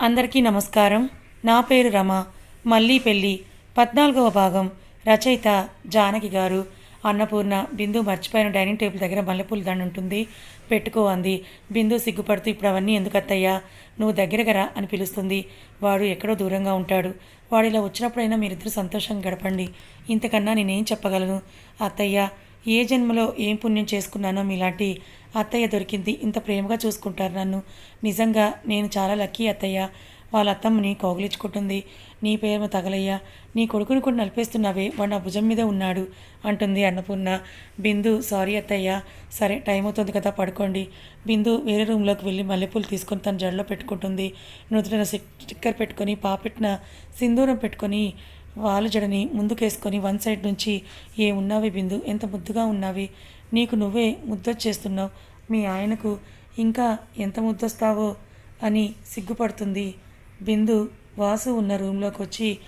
అందరికీ నమస్కారం. నా పేరు రమ. మళ్ళీ పెళ్ళి. పద్నాలుగవ భాగం. రచయిత జానకి గారు. అన్నపూర్ణ బిందు మర్చిపోయిన. డైనింగ్ టేబుల్ దగ్గర మల్లెపూల దండ ఉంటుంది. పెట్టుకో అంది. బిందు సిగ్గుపడుతూ ఇప్పుడు అవన్నీ ఎందుకు అత్తయ్యా? నువ్వు దగ్గరగా రా అని పిలుస్తుంది. వాడు ఎక్కడో దూరంగా ఉంటాడు. వాడు ఇలా వచ్చినప్పుడైనా మీరిద్దరు సంతోషంగా గడపండి. ఇంతకన్నా నేనేం చెప్పగలను? అత్తయ్య ఏ జన్మలో ఏం పుణ్యం చేసుకున్నానో మీలాంటి అత్తయ్య దొరికింది. ఇంత ప్రేమగా చూసుకుంటారు నన్ను. నిజంగా నేను చాలా లక్కీ అత్తయ్య. వాళ్ళ అత్తమ్మని కౌగిలించుకుంటుంది. నీ పేరు తగలయ్యా. నీ కొడుకుని కూడా నలిపేస్తున్నావే. వాడు నా భుజం మీద ఉన్నాడు అంటుంది అన్నపూర్ణ. బిందు సారీ అత్తయ్య. సరే టైం అవుతుంది కదా పడుకోండి. బిందు వేరే రూమ్లోకి వెళ్ళి మల్లెపూలు తీసుకొని తన జడలో పెట్టుకుంటుంది. నుదుటిన స్టిక్కర్ పెట్టుకొని పాపెట్టిన సింధూరం పెట్టుకొని వాలు జడని ముందుకేసుకొని వన్ సైడ్ నుంచి ఏ ఉన్నావి బిందు? ఎంత ముద్దుగా ఉన్నావి? నీకు నువ్వే ముద్దొచ్చేస్తున్నావు. మీ ఆయనకు ఇంకా ఎంత ముద్దొస్తావో? అని సిగ్గుపడుతుంది. బిందు వాసు ఉన్న రూమ్లోకి వచ్చి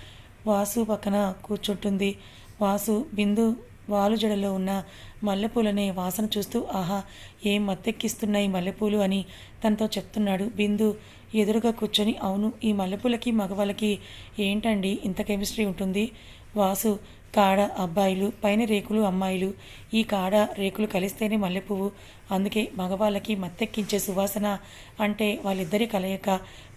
వాసు పక్కన కూర్చుంటుంది. వాసు బిందు వాలు జడలో ఉన్న మల్లెపూలనే వాసన చూస్తూ ఆహా ఏం మత్తెక్కిస్తున్నాయి మల్లెపూలు అని తనతో చెప్తున్నాడు బిందు. ఎదురుగా కూర్చొని అవును ఈ మల్లెపూలకి మగవాళ్ళకి ఏంటండి ఇంత కెమిస్ట్రీ ఉంటుంది? వాసు కాడ అబ్బాయిలు పైన రేకులు అమ్మాయిలు. ఈ కాడ రేకులు కలిస్తేనే మల్లెపువ్వు. అందుకే మగవాళ్ళకి మత్తెక్కించే సువాసన అంటే వాళ్ళిద్దరి కలయిక.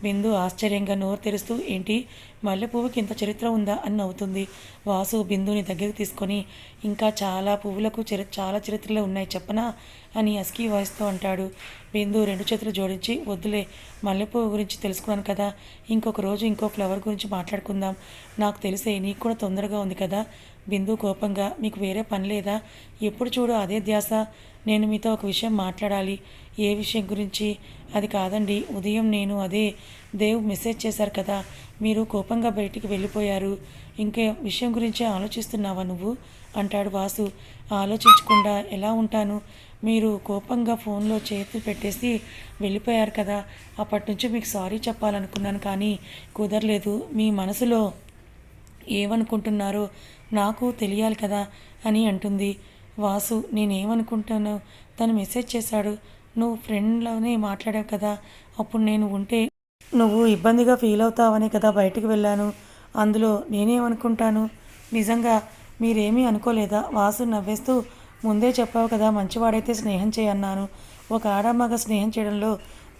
బిందు ఆశ్చర్యంగా నోరు తెరుస్తూ ఏంటి? మల్లెపువ్వుకి ఇంత చరిత్ర ఉందా అని నవ్వుతుంది. వాసు బిందుని దగ్గరికి తీసుకొని ఇంకా చాలా పువ్వులకు చరి చాలా చరిత్రలు ఉన్నాయి చెప్పనా? అని అస్కీ వాయిస్తో అంటాడు. బిందు రెండు చేతులు జోడించి వద్దులే మల్లెపువ్వు గురించి తెలుసుకున్నాను కదా. ఇంకొక రోజు ఇంకో ఫ్లవర్ గురించి మాట్లాడుకుందాం. నాకు తెలిసే నీకు కూడా తొందరగా ఉంది కదా. బిందు కోపంగా మీకు వేరే పని లేదా? ఎప్పుడు చూడు అదే ధ్యాస. నేను మీతో ఒక విషయం మాట్లాడాలి. ఏ విషయం గురించి? అది కాదండి. ఉదయం నేను అదే దేవ్ మెసేజ్ చేశారు కదా. మీరు కోపంగా బయటికి వెళ్ళిపోయారు. ఇంకే విషయం గురించి ఆలోచిస్తున్నావా నువ్వు? అంటాడు వాసు. ఆలోచించకుండా ఎలా ఉంటాను? మీరు కోపంగా ఫోన్లో చేతులు పెట్టేసి వెళ్ళిపోయారు కదా. అప్పటి నుంచి మీకు సారీ చెప్పాలనుకున్నాను కానీ కుదరలేదు. మీ మనసులో ఏమనుకుంటున్నారో నాకు తెలియాలి కదా అని అంటుంది. వాసు నేనేమనుకుంటాను? తను మెసేజ్ చేశాడు. నువ్వు ఫ్రెండ్లోనే మాట్లాడావు కదా. అప్పుడు నేను ఉంటే నువ్వు ఇబ్బందిగా ఫీల్ అవుతావని కదా బయటికి వెళ్ళాను. అందులో నేనేమనుకుంటాను? నిజంగా మీరేమీ అనుకోలేదా? వాసు నవ్వేస్తూ ముందే చెప్పావు కదా మంచివాడైతే స్నేహం చేయన్నాను. ఒక ఆడమ్మగా స్నేహం చేయడంలో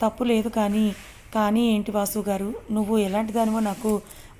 తప్పు లేదు కానీ కానీ ఏంటి వాసు గారు నువ్వు ఎలాంటి దానివో నాకు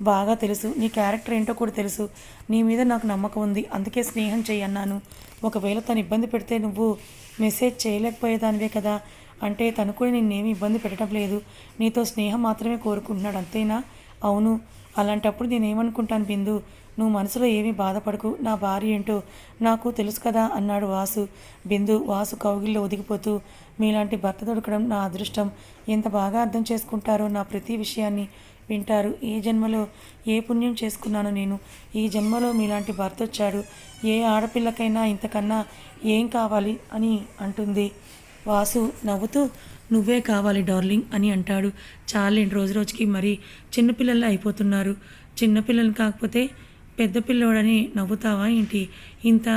బాగా తెలుసు. నీ క్యారెక్టర్ ఏంటో కూడా తెలుసు. నీ మీద నాకు నమ్మకం ఉంది. అందుకే స్నేహం చేయన్నాను ఒకవేళ తను ఇబ్బంది పెడితే నువ్వు మెసేజ్ చేయలేకపోయేదానివే కదా. అంటే తను కూడా నిన్నేమి ఇబ్బంది పెట్టడం లేదు. నీతో స్నేహం మాత్రమే కోరుకుంటున్నాడు. అంతేనా? అవును. అలాంటప్పుడు నేనేమనుకుంటాను బిందు? నువ్వు మనసులో ఏమీ బాధపడకు. నా భార్య ఏంటో నాకు తెలుసు కదా అన్నాడు వాసు. బిందు వాసు కౌగిల్లో ఒదిగిపోతూ మీలాంటి భర్త దొరకడం నా అదృష్టం. ఎంత బాగా అర్థం చేసుకుంటారో నా ప్రతి విషయాన్ని. వింటారు. ఏ జన్మలో ఏ పుణ్యం చేసుకున్నాను నేను ఈ జన్మలో మీలాంటి భర్త వచ్చాడు ఏ ఆడపిల్లకైనా ఇంతకన్నా ఏం కావాలి అని అంటుంది. వాసు నవ్వుతూ నువ్వే కావాలి డార్లింగ్ అని అంటాడు. చాలేండి రోజు రోజుకి మరి చిన్నపిల్లలు అయిపోతున్నారు. చిన్నపిల్లలు కాకపోతే పెద్ద పిల్లోడని నవ్వుతావా ఏంటి? ఇంత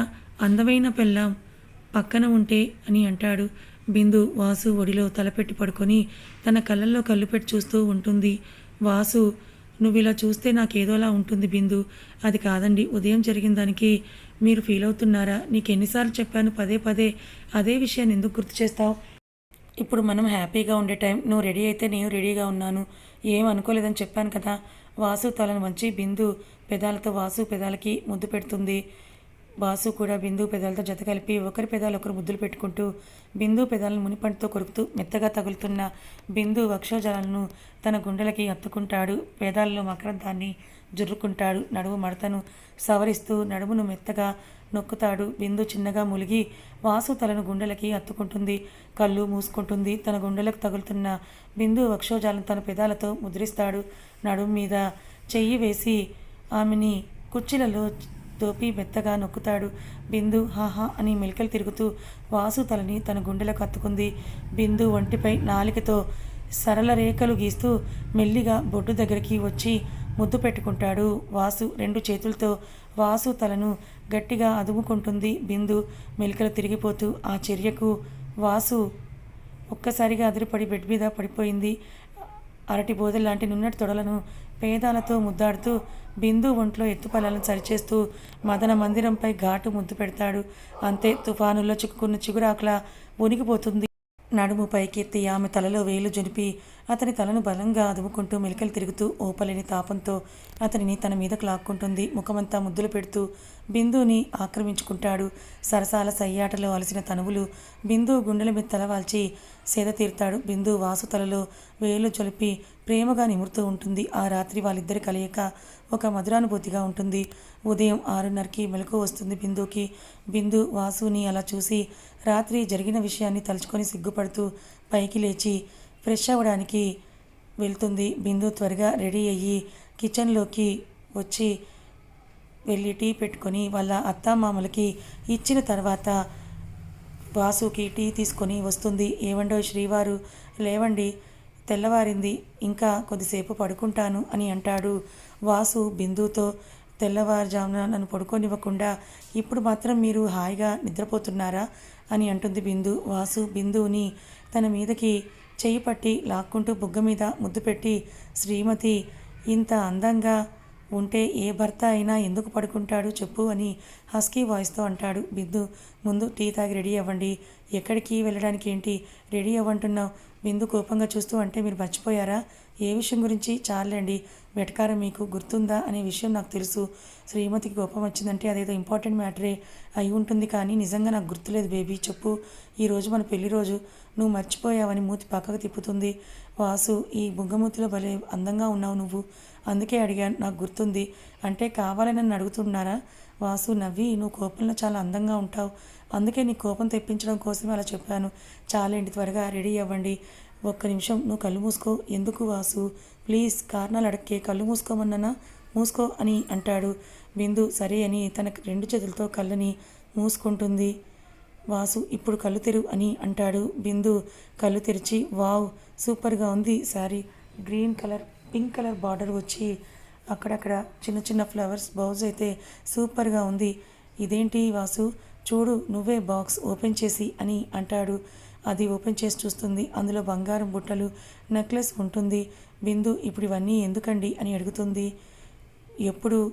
అందమైన పిల్లం పక్కన ఉంటే అని అంటాడు. బిందు వాసు ఒడిలో తలపెట్టి పడుకొని తన కళ్ళల్లో కళ్ళు పెట్టి చూస్తూ ఉంటుంది. వాసు నువ్వు ఇలా చూస్తే నాకు ఏదోలా ఉంటుంది బిందు. అది కాదండి ఉదయం జరిగిన దానికి మీరు ఫీల్ అవుతున్నారా? నీకు ఎన్నిసార్లు చెప్పాను పదే పదే. అదే విషయాన్ని ఎందుకు గుర్తు చేస్తావు? ఇప్పుడు మనం హ్యాపీగా ఉండే టైం. నువ్వు రెడీ అయితే నేను రెడీగా ఉన్నాను. ఏం అనుకోలేదని చెప్పాను కదా. వాసు తలను వంచి బిందు పెదాలతో వాసు పెదాలకి ముద్దు పెడుతుంది. బాసు కూడా బిందు పెదాలతో జత కలిపి ఒకరి పెదాలు ఒకరు ముద్దులు పెట్టుకుంటూ బిందు పెదాలను మునిపంటితో కొరుకుతూ మెత్తగా తగులుతున్న బిందు వక్షోజాలను తన గుండెలకి హత్తుకుంటాడు పేదాలలో మకరంతాన్ని జుర్రుకుంటాడు. నడుము మడతను సవరిస్తూ నడుమును మెత్తగా నొక్కుతాడు. బిందు చిన్నగా ములిగి వాసు తలను గుండెలకి హత్తుకుంటుంది కళ్ళు మూసుకుంటుంది. తన గుండెలకు తగులుతున్న బిందు వక్షోజాలను తన పెదాలతో ముద్రిస్తాడు. నడుము మీద చెయ్యి వేసి ఆమెని కుర్చీలలో తోపి మెత్తగా నొక్కుతాడు. బిందు హాహా అని మెలికలు తిరుగుతూ వాసు తలని తన గుండెలో కత్తుకుంది బిందు ఒంటిపై నాలికతో సరళ రేఖలు గీస్తూ మెల్లిగా బొడ్డు దగ్గరికి వచ్చి ముద్దు పెట్టుకుంటాడు. వాసు రెండు చేతులతో వాసు తలను గట్టిగా అదుముకుంటుంది. బిందు మెలికలు తిరిగిపోతూ ఆ చర్యకు వాసు ఒక్కసారిగా అదిరిపడి బెడ్ మీద పడిపోయింది. అరటి బోదెల లాంటి నున్నటి తొడలను పేదాలతో ముద్దాడుతూ బిందు ఒంట్లో ఎత్తుపల్లలను సరిచేస్తూ మదన మందిరంపై ఘాటు ముద్దు పెడతాడు. అంతే తుఫానుల్లో చిక్కుకున్న చిగురాకులా ఉనికిపోతుంది నడుము పైకెత్తి ఆమె తలలో వేలు జునిపి అతని తలను బలంగా అదుముకుంటూ మెలికలు తిరుగుతూ ఓపలేని తాపంతో అతనిని తన మీదకు లాక్కుంటుంది. ముఖమంతా ముద్దులు పెడుతూ బిందుని ఆక్రమించుకుంటాడు. సరసాల సయ్యాటలో అలసిన తనువులు బిందు గుండెల మీద తలవాల్చి సేద తీరుతాడు. బిందు వాసు తలలో వేలు జొలిపి ప్రేమగా నిమురుతూ ఉంటుంది. ఆ రాత్రి వాళ్ళిద్దరి కలయిక ఒక మధురానుభూతిగా ఉంటుంది. ఉదయం ఆరున్నరకి మెలకు వస్తుంది బిందుకి బిందు వాసుని అలా చూసి రాత్రి జరిగిన విషయాన్ని తలుచుకొని సిగ్గుపడుతూ పైకి లేచి ఫ్రెష్ అవ్వడానికి వెళ్తుంది. బిందు త్వరగా రెడీ అయ్యి కిచెన్లోకి వచ్చి వెళ్ళి టీ పెట్టుకొని వాళ్ళ అత్తామామలకి ఇచ్చిన తర్వాత వాసుకి టీ తీసుకొని వస్తుంది. ఏవండో శ్రీవారు లేవండి తెల్లవారింది ఇంకా కొద్దిసేపు పడుకుంటాను అని అంటాడు వాసు బిందుతో. తెల్లవారుజామున నన్ను పడుకోనివ్వకుండా ఇప్పుడు మాత్రం మీరు హాయిగా నిద్రపోతున్నారా? అని అంటుంది బిందు. వాసు బిందుని తన మీదకి చెయ్యి పట్టి లాక్కుంటూ బుగ్గ మీద ముద్దు పెట్టి శ్రీమతి ఇంత అందంగా ఉంటే ఏ భర్త అయినా ఎందుకు పడుకుంటాడు చెప్పు అని హస్కీ వాయిస్తో అంటాడు బిందు. ముందు టీ తాగి రెడీ అవ్వండి. ఎక్కడికి వెళ్ళడానికి ఏంటి రెడీ అవ్వంటున్నావు. బిందు కోపంగా చూస్తూ అంటే మీరు మర్చిపోయారా? ఏ విషయం గురించి? చాలండి. వెటకారం మీకు గుర్తుందా? అనే విషయం నాకు తెలుసు. శ్రీమతికి కోపం వచ్చిందంటే అదేదో ఇంపార్టెంట్ మ్యాటరే అయి ఉంటుంది కానీ నిజంగా నాకు గుర్తులేదు బేబీ. చెప్పు. ఈరోజు మన పెళ్ళి రోజు. నువ్వు మర్చిపోయావని మూతి పక్కకు తిప్పుతుంది. వాసు ఈ బుగ్గమూతిలో భలే అందంగా ఉన్నావు నువ్వు. అందుకే అడిగాను. నాకు గుర్తుంది. అంటే కావాలని నన్ను అడుగుతున్నారా? వాసు నవ్వి నువ్వు కోపంలో చాలా అందంగా ఉంటావు. అందుకే నీ కోపం తెప్పించడం కోసమే అలా చెప్పాను. చాలేంటి త్వరగా రెడీ అవ్వండి. ఒక్క నిమిషం నువ్వు కళ్ళు మూసుకో. ఎందుకు వాసు? ప్లీజ్ కారణాలు అడక్కే. కళ్ళు మూసుకోమన్నానా? మూసుకో అని అంటాడు. బిందు సరే అని తన రెండు చేతులతో కళ్ళని మూసుకుంటుంది. వాసు ఇప్పుడు కళ్ళు తెరు అని అంటాడు. బిందు కళ్ళు తెరిచి వావ్ సూపర్గా ఉంది sari green colour pink colour border వచ్చి అక్కడక్కడ చిన్న చిన్న ఫ్లవర్స్ బౌజ్ అయితే సూపర్గా ఉంది. ఇదేంటి వాసు? చూడు నువ్వే బాక్స్ ఓపెన్ చేసి అని అంటాడు. అది ఓపెన్ చేసి చూస్తుంది. అందులో బంగారం బుట్టలు నెక్లెస్ ఉంటుంది. బిందు ఇప్పుడు ఇవన్నీ ఎందుకండి అని అడుగుతుంది. ఎప్పుడు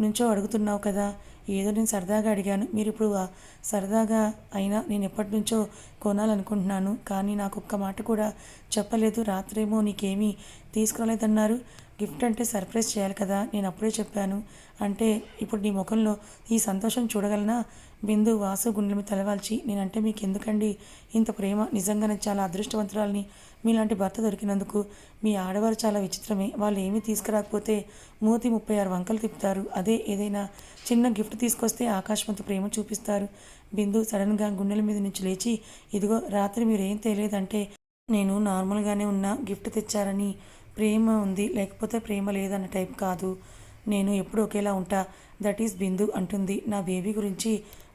నుంచో అడుగుతున్నావు కదా. ఏదో నేను సరదాగా అడిగాను. మీరు ఇప్పుడు సరదాగా అయినా నేను ఎప్పటి నుంచో కొనాలనుకుంటున్నాను. కానీ నాకు ఒక్క మాట కూడా చెప్పలేదు. రాత్రేమో నీకేమీ తీసుకురాలేదన్నారు. గిఫ్ట్ అంటే సర్ప్రైజ్ చేయాలి కదా నేను అప్పుడే చెప్పాను. అంటే ఇప్పుడు నీ ముఖంలో ఈ సంతోషం చూడగలనా? బిందు వాసు గుండెలమి తలవాల్చి నేనంటే మీకు ఎందుకండి ఇంత ప్రేమ నిజంగానే చాలా అదృష్టవంతురాలని. మీలాంటి భర్త దొరికినందుకు మీ ఆడవారు చాలా విచిత్రమే. వాళ్ళు ఏమీ తీసుకురాకపోతే మూతి ముప్పై ఆరు వంకలు తిప్పుతారు. అదే ఏదైనా చిన్న గిఫ్ట్ తీసుకొస్తే ఆకాశవంత ప్రేమ చూపిస్తారు. బిందు సడన్గా గుండెల మీద నుంచి లేచి ఇదిగో రాత్రి మీరు ఏం తెలియదంటే నేను నార్మల్గానే ఉన్న గిఫ్ట్ తెచ్చారని ప్రేమ ఉంది లేకపోతే ప్రేమ లేదన్న టైప్ కాదు. నేను ఎప్పుడు ఒకేలా ఉంటా? దట్ ఈస్ బిందు అంటుంది. నా బేబీ గురించి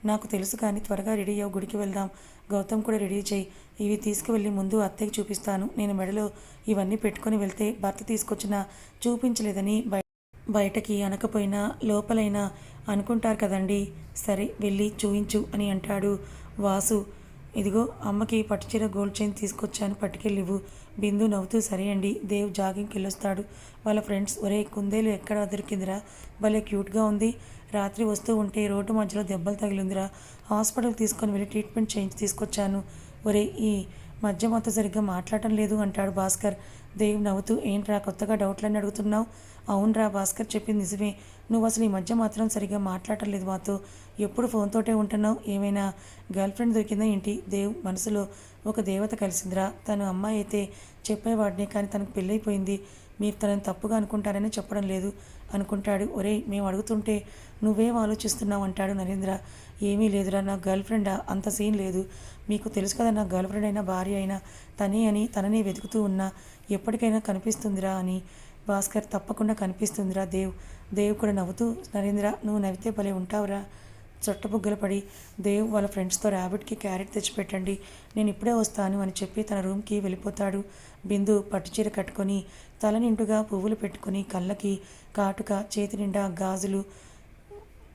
నాకు తెలుసు కానీ త్వరగా రెడీ అయ్యి గుడికి వెళ్దాం. గౌతమ్ కూడా రెడీ చేయి. ఇవి తీసుకువెళ్ళి ముందు అత్తయ్యకి చూపిస్తాను. నేను మెడలో ఇవన్నీ పెట్టుకొని వెళ్తే భర్త తీసుకొచ్చిన చూపించలేదని బయ బయటకి అనకపోయినా లోపలైనా అనుకుంటారు కదండి. సరే వెళ్ళి చూయించు అని అంటాడు వాసు. ఇదిగో అమ్మకి పట్టుచీర గోల్డ్ చైన్ తీసుకొచ్చాను పట్టుకెళ్ళివు బిందు నవ్వుతూ సరే అండి దేవ్ జాగింగ్కి వెళ్ళొస్తాడు వాళ్ళ ఫ్రెండ్స్ ఒరే కుందేలు ఎక్కడ దొరికిందిరా? భలే క్యూట్గా ఉంది. రాత్రి వస్తూ ఉంటే రోడ్డు మధ్యలో దెబ్బలు తగిలిందిరా. హాస్పిటల్కి తీసుకొని వెళ్ళి ట్రీట్మెంట్ చేయించి తీసుకొచ్చాను. ఒరే ఈ మధ్య మొత్తం సరిగ్గా మాట్లాడటం లేదు అంటాడు భాస్కర్. దేవ్ నవ్వుతూ ఏంట్రా కొత్తగా డౌట్లన్నీ అడుగుతున్నావు? అవునరా భాస్కర్ చెప్పింది నిజమే. నువ్వు అసలు ఈ మధ్య మాత్రం సరిగ్గా మాట్లాడటం లేదు మాతో. ఎప్పుడు ఫోన్తోటే ఉంటున్నావు? ఏమైనా గర్ల్ ఫ్రెండ్ దొరికిందా ఏంటి? దేవ్ మనసులో ఒక దేవత కలిసిందిరా. తను అమ్మాయి అయితే చెప్పేవాడిని కానీ తనకు పెళ్ళైపోయింది. మీరు తనని తప్పుగా అనుకుంటారని చెప్పడం లేదు. అనుకుంటాడు. ఒరేయ్ మేము అడుగుతుంటే నువ్వేం ఆలోచిస్తున్నావు అంటాడు నరేంద్ర. ఏమీ లేదురా నా గర్ల్ ఫ్రెండా? అంత సీన్ లేదు. మీకు తెలుసు కదా నా గర్ల్ ఫ్రెండ్ అయినా భార్య అయినా తనే అని తననే వెతుకుతూ ఉన్నా. ఎప్పటికైనా కనిపిస్తుందిరా అని. భాస్కర్ తప్పకుండా కనిపిస్తుందిరా దేవ్. దేవ్ కూడా నవ్వుతూ నరేంద్ర నువ్వు నవ్వితే భలే ఉంటావురా. చుట్టబుగ్గలు పడి దేవ్ వాళ్ళ ఫ్రెండ్స్తో ర్యాబిట్కి క్యారెట్ తెచ్చిపెట్టండి. నేను ఇప్పుడే వస్తాను అని చెప్పి తన రూమ్కి వెళ్ళిపోతాడు. బిందు పట్టుచీర కట్టుకొని తల నిండుగా పువ్వులు పెట్టుకొని కళ్ళకి కాటుక చేతి నిండా గాజులు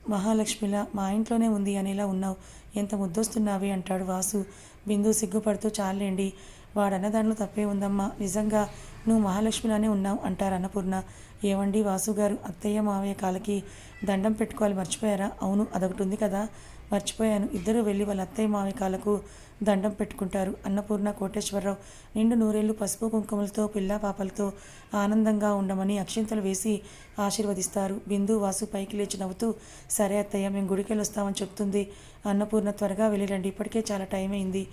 మహాలక్ష్మిలా మా ఇంట్లోనే ఉంది అనేలా ఉన్నావు. ఎంత ముద్దొస్తున్నావి అంటాడు వాసు. బిందు సిగ్గుపడుతూ చాలండి వాడన్న దానిలో తప్పే ఉందమ్మా. నిజంగా నువ్వు మహాలక్ష్మిలానే ఉన్నావు అంటారు అన్నపూర్ణ. ఏమండి వాసు గారు? అత్తయ్య మావయ్య కాలకి దండం పెట్టుకోవాలి మర్చిపోయారా? అవును అదొకటి ఉంది కదా. మర్చిపోయాను. ఇద్దరు వెళ్ళి వాళ్ళ అత్తయ్య మావయ్య కాలకు దండం పెట్టుకుంటారు. అన్నపూర్ణ కోటేశ్వరరావు నిండు నూరేళ్ళు పసుపు కుంకుమలతో పిల్లా పాపలతో ఆనందంగా ఉండమని అక్షింతలు వేసి ఆశీర్వదిస్తారు. బిందు వాసు పైకి లేచి నవ్వుతూ సరే అత్తయ్య మేము గుడికెళ్ళొస్తామని చెప్తుంది. అన్నపూర్ణ త్వరగా వెళ్ళిరండి. ఇప్పటికే చాలా టైం అయింది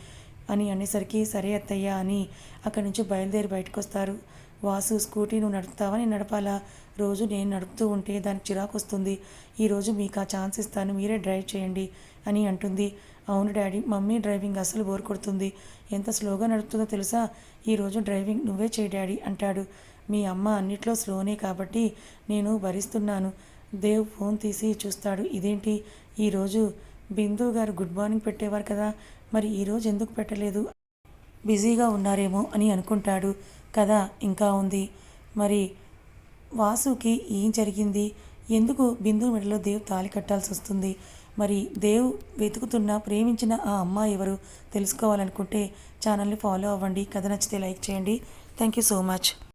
అని అనేసరికి సరే అత్తయ్య అని అక్కడి నుంచి బయలుదేరి బయటకు వస్తారు వాసు స్కూటీ నువ్వు నడుపుతావా? నేను నడపాలా? రోజు నేను నడుపుతూ ఉంటే దానికి చిరాకు వస్తుంది. ఈరోజు మీకు ఆ ఛాన్స్ ఇస్తాను. మీరే డ్రైవ్ చేయండి అని అంటుంది. అవును డాడీ మమ్మీ డ్రైవింగ్ అసలు బోర్ కొడుతుంది. ఎంత స్లోగా నడుపుతుందో తెలుసా? ఈరోజు డ్రైవింగ్ నువ్వే చేయి డాడీ అంటాడు. మీ అమ్మ అన్నిట్లో స్లోనే కాబట్టి నేను భరిస్తున్నాను. దేవ్ ఫోన్ తీసి చూస్తాడు. ఇదేంటి? ఈరోజు బిందు గారు గుడ్ మార్నింగ్ పెట్టేవారు కదా. మరి ఈరోజు ఎందుకు పెట్టలేదు? బిజీగా ఉన్నారేమో అని అనుకుంటాడు. కదా ఇంకా ఉంది. మరి వాసుకి ఏం జరిగింది? ఎందుకు బిందు మెడలో దేవ్ తాలి కట్టాల్సి వస్తుంది? మరి దేవ్ వెతుకుతున్న ప్రేమించిన ఆ అమ్మాయి ఎవరు తెలుసుకోవాలనుకుంటే ఛానల్ని ఫాలో అవ్వండి. కథ నచ్చితే లైక్ చేయండి. Thank you so much.